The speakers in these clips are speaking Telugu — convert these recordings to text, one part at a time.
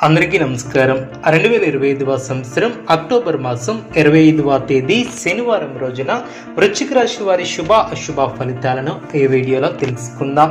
అందరికీ నమస్కారం. రెండు వేల ఇరవై ఐదవ సంవత్సరం అక్టోబర్ మాసం ఇరవై ఐదవ తేదీ శనివారం రోజున వృశ్చిక రాశి వారి శుభ అశుభ ఫలితాలను ఈ వీడియోలో తెలుసుకుందాం.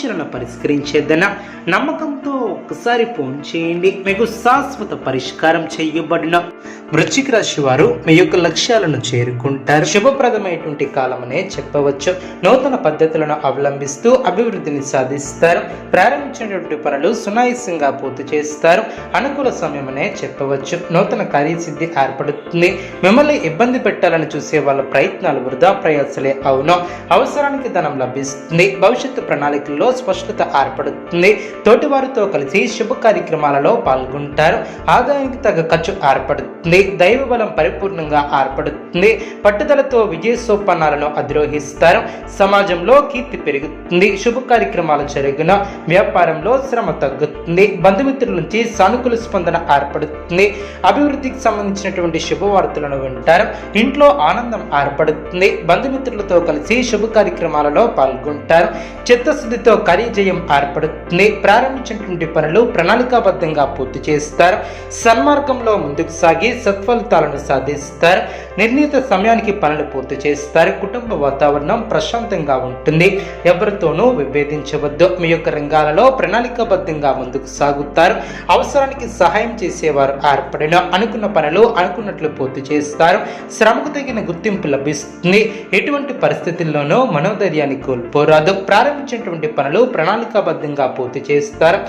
సమస్యలను పరిష్కరించేదన నమ్మకం ఒక్కసారి ఫోన్ చేయండి. మీకు శాశ్వత పరిష్కారం చేయబడిన వృశ్చిక రాశి వారు మీ యొక్క లక్ష్యాలను చేరుకుంటారు. శుభప్రదమైనటువంటి కాలమనే చెప్పవచ్చు. నూతన పద్ధతులను అవలంబిస్తూ అభివృద్ధిని సాధిస్తారు. ప్రారంభించినటువంటి పనులు సునాయసంగా పూర్తి చేస్తారు. అనుకూల సమయమనే చెప్పవచ్చు. నూతన కార్యసిద్ధి ఏర్పడుతుంది. మిమ్మల్ని ఇబ్బంది పెట్టాలని చూసే వాళ్ళ ప్రయత్నాలు వృధా ప్రయాసలే అవును. అవసరానికి ధనం లభిస్తుంది. భవిష్యత్తు ప్రణాళికల్లో స్పష్టత ఏర్పడుతుంది. తోటివారితో కలిసి శుభ కార్యక్రమాలలో పాల్గొంటారు. ఆదాయానికి తగ్గ ఖర్చు ఏర్పడుతుంది. దైవ బలం పరిపూర్ణంగా ఏర్పడుతుంది. పట్టుదలతో విజయ సోపానాలను అధిరోహిస్తారు. సమాజంలో కీర్తి పెరుగుతుంది. శుభ కార్యక్రమాలు జరిగిన వ్యాపారంలో శ్రమ తగ్గుతుంది. బంధుమిత్రుల నుంచి సానుకూల స్పందన ఏర్పడుతుంది. అభివృద్ధికి సంబంధించినటువంటి శుభవార్తలను వింటారు. ఇంట్లో ఆనందం ఏర్పడుతుంది. బంధుమిత్రులతో కలిసి శుభ కార్యక్రమాలలో పాల్గొంటారు. చిత్తశుద్ధితో కార్యజయం ఏర్పడుతుంది. ప్రారంభించినటువంటి పనులు ప్రణాళికాబద్ధంగా పూర్తి చేస్తారు. సన్మార్గంలో ముందుకు సాగి సత్ఫలితాలను సాధిస్తారు. నిర్ణీత సమయానికి పనులు పూర్తి చేస్తారు. కుటుంబ వాతావరణం ప్రశాంతంగా ఉంటుంది. ఎవరితోనూ విభేదించవద్దు. మీ యొక్క రంగాలలో ప్రణాళికాబద్ధంగా ముందుకు సాగుతారు. అవసరానికి సహాయం చేసేవారు ఏర్పడిన అనుకున్న పనులు అనుకున్నట్లు పూర్తి చేస్తారు. శ్రమకు తగిన గుర్తింపు లభిస్తుంది. ఎటువంటి పరిస్థితుల్లోనూ మనోధైర్యాన్ని కోల్పోరాదు. ప్రారంభించినటువంటి పనులు ప్రణాళికాబద్ధంగా పూర్తి చేస్తారు.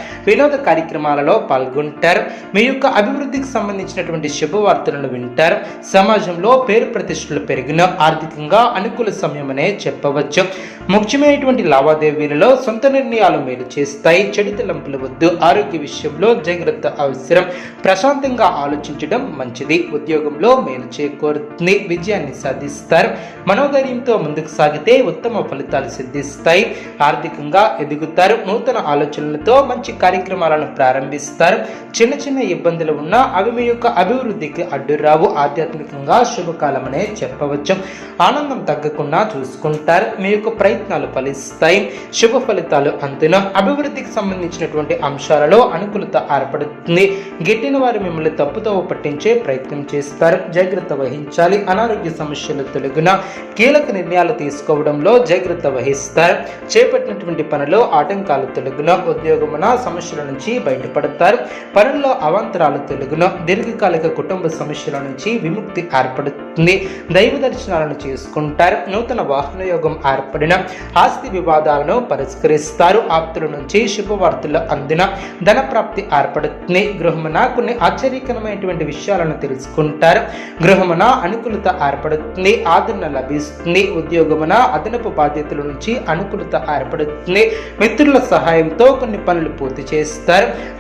వినోద కార్యక్రమాలలో పాల్గొంటారు. మీ యొక్క అభివృద్ధికి సంబంధించినటువంటి శుభవార్తలను వింటారు. సమాజంలో పేరు ప్రతిష్టలు పెరిగిన ఆర్థికంగా అనుకూల సమయమనే చెప్పవచ్చు. ముఖ్యమైనటువంటి లావాదేవీలలో సొంత నిర్ణయాలు మేలు చేస్తాయి. చెడు తలంపులు వద్దు. ఆరోగ్య విషయంలో జాగ్రత్త అవసరం. ప్రశాంతంగా ఆలోచించడం మంచిది. ఉద్యోగంలో మేలు చేకూరుతుంది. విజయాన్ని సాధిస్తారు. మనోధైర్యంతో ముందుకు సాగితే ఉత్తమ ఫలితాలు సిద్ధిస్తాయి. ఆర్థికంగా ఎదుగుతారు. నూతన ఆలోచనలతో మంచి కార్యక్రమం కార్యక్రమాలను ప్రారంభిస్తారు. చిన్న చిన్న ఇబ్బందులు ఉన్నా అవి మీ యొక్క అభివృద్ధికి అడ్డురావు. ఆధ్యాత్మికంగా శుభకాలమనే చెప్పవచ్చు. ఆనందం తగ్గకుండా చూసుకుంటారు. మీ యొక్క ప్రయత్నాలు ఫలిస్తాయి. శుభ ఫలితాలు అందున అభివృద్ధికి సంబంధించినటువంటి అంశాలలో అనుకూలత ఏర్పడుతుంది. గిట్టిన వారు మిమ్మల్ని తప్పుతో పట్టించే ప్రయత్నం చేస్తారు. జాగ్రత్త వహించాలి. అనారోగ్య సమస్యలు తొలగిన కీలక నిర్ణయాలు తీసుకోవడంలో జాగ్రత్త వహిస్తారు. చేపట్టినటువంటి పనిలో ఆటంకాలు తొలగిన ఉద్యోగమున సమస్యల నుంచి బయటపడతారు. పనుల్లో అవాంతరాలు తొలగిన. దీర్ఘకాలిక కుటుంబ సమస్యల నుంచి విముక్తి ఏర్పడుతుంది. దైవ దర్శనాలను చేసుకుంటారు. నూతన వాహన యోగం ఏర్పడిన ఆస్తి వివాదాలను పరిష్కరిస్తారు. ఆప్తుల నుంచి శుభవార్తలు అందిన ధన ప్రాప్తి ఏర్పడుతుంది. గృహమున కొన్ని ఆశ్చర్యకరమైనటువంటి విషయాలను తెలుసుకుంటారు. గృహమున అనుకూలత ఏర్పడుతుంది. ఆదరణ లభిస్తుంది. ఉద్యోగమున అదనపు బాధ్యతల నుంచి అనుకూలత ఏర్పడుతుంది. మిత్రుల సహాయంతో కొన్ని పనులు పూర్తి చేస్తారు.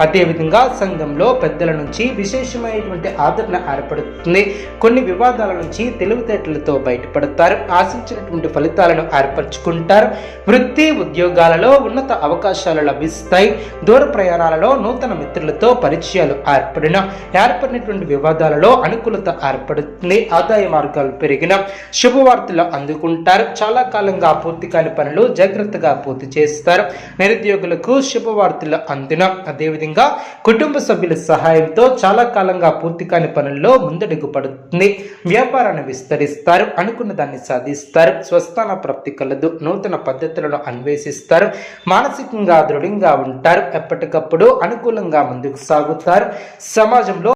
అదేవిధంగా సంఘంలో పెద్దల నుంచి విశేషమైనటువంటి ఆదరణ ఏర్పడుతుంది. కొన్ని వివాదాల నుంచి తెలివితేటలతో బయటపడతారు. ఆశించినటువంటి ఫలితాలను ఏర్పరచుకుంటారు. వృత్తి ఉద్యోగాలలో ఉన్నత అవకాశాలు లభిస్తాయి. దూర ప్రయాణాలలో నూతన మిత్రులతో పరిచయాలు ఏర్పడిన ఏర్పడినటువంటి వివాదాలలో అనుకూలత ఏర్పడుతుంది. ఆదాయ మార్గాలు పెరిగిన శుభవార్తలు అందుకుంటారు. చాలా కాలంగా పూర్తి కాని పనులు జాగ్రత్తగా పూర్తి చేస్తారు. నిరుద్యోగులకు శుభవార్తలు అందిన అదేవిధంగా కుటుంబ సభ్యుల సహాయంతో చాలా కాలంగా పూర్తి కాని పనుల్లో ముందడుగు పడుతుంది. వ్యాపారాన్ని విస్తరిస్తారు. అనుకున్న దాన్ని సాధిస్తారు. స్వస్థాన ప్రాప్తి కలదు. నూతన పద్ధతులను అన్వేషిస్తారు. మానసికంగా దృఢంగా ఉంటారు. ఎప్పటికప్పుడు అనుకూలంగా ముందుకు సాగుతారు. సమాజంలో